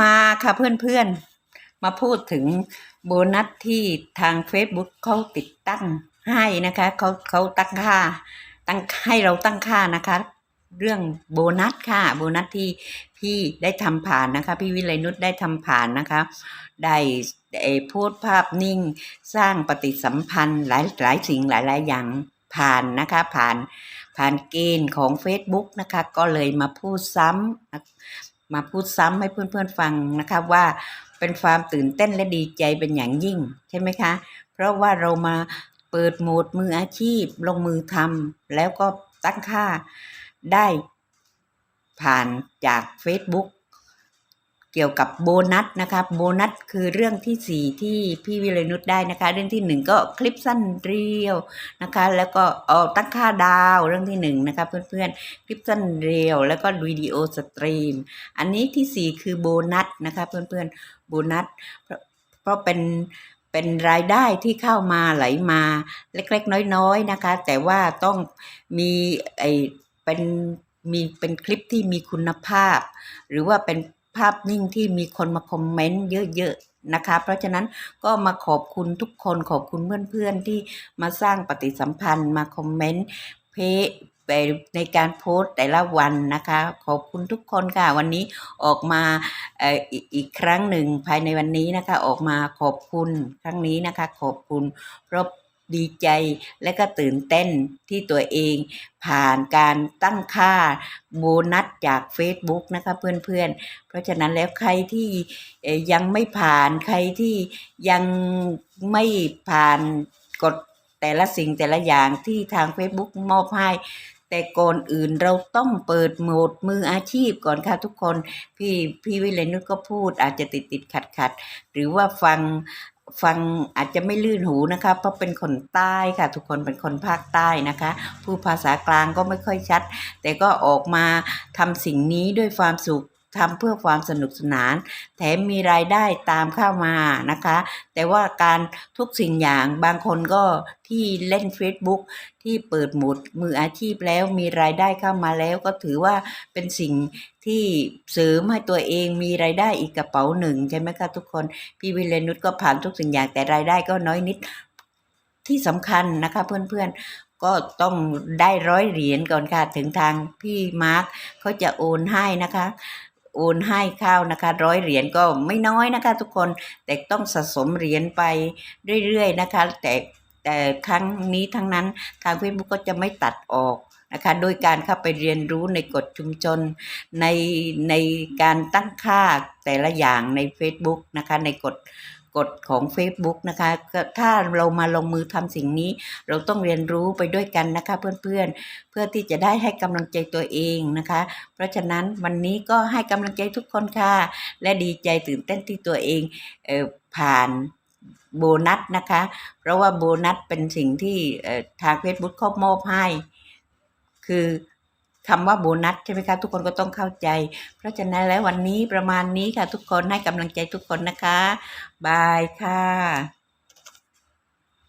มาค่ะเพื่อนๆ มาพูดถึงโบนัสที่ทาง Facebook เขาติดตั้งให้นะคะเขาเขาตั้งค่าตั้งให้เราตั้งค่านะคะ เรื่องโบนัสค่ะ โบนัสที่พี่ได้ทำผ่านนะคะ พี่วิไลนุชได้ทำผ่านนะคะ ได้โพสต์ภาพนิ่งสร้างปฏิสัมพันธ์หลายหลายสิ่งหลายหลายอย่างผ่านนะคะผ่านผ่านเกณฑ์ของ Facebook นะคะ ก็เลยมาพูดซ้ำ มาพูดซ้ำให้เพื่อนๆฟังนะคะว่าเป็นความตื่นเต้นและดีใจเป็นอย่างยิ่งใช่ไหมคะ เพราะว่าเรามาเปิดโหมดมืออาชีพ ลงมือทำแล้วก็ตั้งค่าได้ผ่านจาก Facebook เกี่ยวกับโบนัสนะคะโบนัสคือเรื่องที่สี่ที่พี่วิเลนุชได้นะคะ เรื่องที่หนึ่งก็คลิปสั้นเรียวนะคะ แล้วก็เอาตั้งค่าดาวเรื่องที่หนึ่งนะคะเพื่อนๆคลิปสั้นเรียวแล้วก็วิดีโอสตรีม อันนี้ที่สี่คือโบนัสนะคะเพื่อนๆโบนัสเพราะเพราะเป็นเป็นรายได้ที่เข้ามาไหลมาเล็กๆ น้อยๆนะคะ แต่ว่าต้องมีไอเป็นมีเป็นคลิปที่มีคุณภาพ หรือว่าเป็น ภาพนิ่งที่มีคนมาคอมเมนต์เยอะๆนะคะ เพราะฉะนั้นก็มาขอบคุณทุกคนขอบคุณเพื่อนๆที่มาสร้างปฏิสัมพันธ์มาคอมเมนต์เพไปในการโพสต์แต่ละวันนะคะ ขอบคุณทุกคนค่ะ วันนี้ออกมาอีกอีกครั้งหนึ่งภายในวันนี้นะคะ ออกมาขอบคุณครั้งนี้นะคะ ขอบคุณเพราะ ดีใจและก็ตื่นเต้นที่ตัวเอง ผ่านการตั้งค่าโบนัสจาก Facebook นะคะเพื่อนๆ เพราะฉะนั้นแล้วใครที่ยังไม่ผ่านใครที่ยังไม่ผ่านกฎแต่ละสิ่งแต่ละอย่างที่ทาง Facebook มอบให้แต่ก่อนอื่นเราต้องเปิดโหมดมืออาชีพก่อนค่ะทุกคน พี่พี่วิเลนุชก็พูดอาจจะติดติดขัดขัดหรือว่าฟัง ฟังอาจจะไม่ลื่นหูนะคะ เพราะเป็นคนใต้ค่ะ ทุกคนเป็นคนภาคใต้นะคะพูดภาษากลางก็ไม่ค่อยชัด แต่ก็ออกมาทำสิ่งนี้ด้วยความสุข ทำเพื่อความสนุกสนาน แถมมีรายได้ตามเข้ามานะคะ แต่ว่าการทุกสิ่งอย่างบางคนก็ที่เล่น Facebook ที่เปิดโหมดมืออาชีพแล้วมีรายได้เข้ามาแล้วก็ถือว่าเป็นสิ่งที่เสริมให้ตัวเองมีรายได้อีกกระเป๋าหนึ่งใช่ไหมคะทุกคนพี่วิเลนุชก็ผ่านทุกสิ่งอย่างแต่รายได้ก็น้อยนิดที่สำคัญนะคะเพื่อนๆก็ต้องได้ร้อยเหรียญก่อนค่ะถึงทางพี่มาร์คเขาจะโอนให้นะคะ โอนให้เข้านะคะร้อยเหรียญก็ไม่น้อยนะคะ ทุกคนแต่ต้องสะสมเหรียญไปเรื่อยๆนะคะ แต่แต่ครั้งนี้ทั้งนั้นทางเฟซบุ๊กก็จะไม่ตัดออกนะคะโดยการเข้าไปเรียนรู้ในกฎชุมชนในในการตั้งค่าแต่ละอย่างใน Facebook นะคะในกฎ กฎของ Facebook นะคะ ถ้าเรามาลงมือทำสิ่งนี้ เราต้องเรียนรู้ไปด้วยกันนะคะเพื่อนๆ เพื่อที่จะได้ให้กำลังใจตัวเองนะคะ เพราะฉะนั้นวันนี้ก็ให้กำลังใจทุกคนค่ะ และดีใจตื่นเต้นที่ตัวเองเออผ่านโบนัสนะคะ เพราะว่าโบนัสเป็นสิ่งที่ทาง Facebook เขามอบให้ คือ คำว่าโบนัสใช่ไหมคะทุกคนก็ต้องเข้าใจ เพราะฉะนั้นแล้ววันนี้ประมาณนี้ค่ะ ทุกคนให้กำลังใจทุกคนนะคะ บายค่ะ